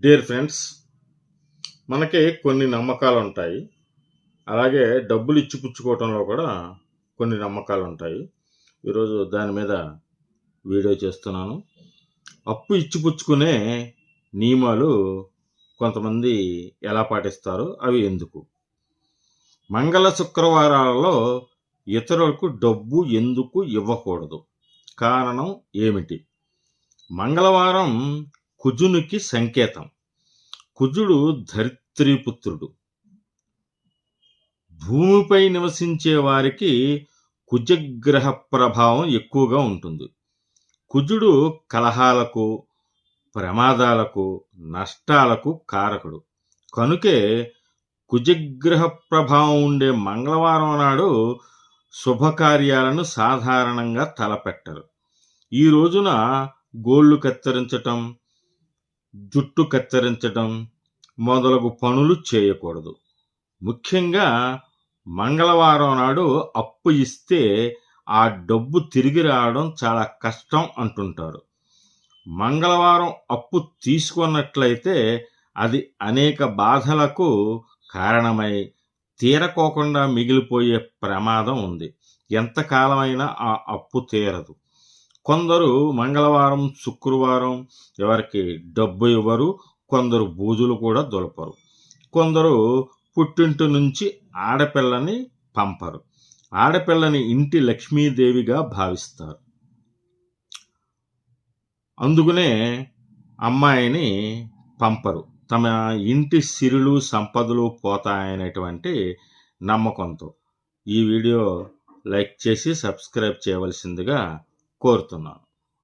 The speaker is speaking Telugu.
డియర్ ఫ్రెండ్స్ మనకి కొన్ని నమ్మకాలు ఉంటాయి అలాగే డబ్బులు ఇచ్చి పుచ్చుకోవటంలో కూడా కొన్ని నమ్మకాలు ఉంటాయి ఈరోజు దాని మీద వీడియో చేస్తున్నాను. అప్పు ఇచ్చి పుచ్చుకునే నియమాలు కొంతమంది ఎలా పాటిస్తారు? అవి ఎందుకు? మంగళ శుక్రవారాలలో ఇతరులకు డబ్బు ఎందుకు ఇవ్వకూడదు? కారణం ఏమిటి? మంగళవారం కుజునికి సంకేతం. కుజుడు ధరిత్రీపుత్రుడు. భూమిపై నివసించే వారికి కుజగ్రహ ప్రభావం ఎక్కువగా ఉంటుంది. కుజుడు కలహాలకు ప్రమాదాలకు నష్టాలకు కారకుడు. కనుకే కుజగ్రహ ప్రభావం ఉండే మంగళవారం నాడు శుభకార్యాలను సాధారణంగా తలపెట్టరు. ఈ రోజున గోళ్ళు కత్తిరించటం జుట్టు కత్తిరించటం మొదలగు పనులు చేయకూడదు. ముఖ్యంగా మంగళవారం నాడు అప్పు ఇస్తే ఆ డబ్బు తిరిగి రావడం చాలా కష్టం అంటుంటారు. మంగళవారం అప్పు తీసుకున్నట్లయితే అది అనేక బాధలకు కారణమై తీరకోకుండా మిగిలిపోయే ప్రమాదం ఉంది. ఎంతకాలమైనా ఆ అప్పు తీరదు. కొందరు మంగళవారం శుక్రవారం ఎవరికి డబ్బు ఇవ్వరు కొందరు బూజులు కూడా దులపరు. కొందరు పుట్టింటి నుంచి ఆడపిల్లని పంపరు. ఆడపిల్లని ఇంటి లక్ష్మీదేవిగా భావిస్తారు. అందుకనే అమ్మాయిని పంపరు. తమ ఇంటి సిరులు సంపదలు పోతాయనేటువంటి నమ్మకంతో ఈ వీడియో లైక్ చేసి సబ్స్క్రైబ్ చేయవలసిందిగా కోరుతున్నాను.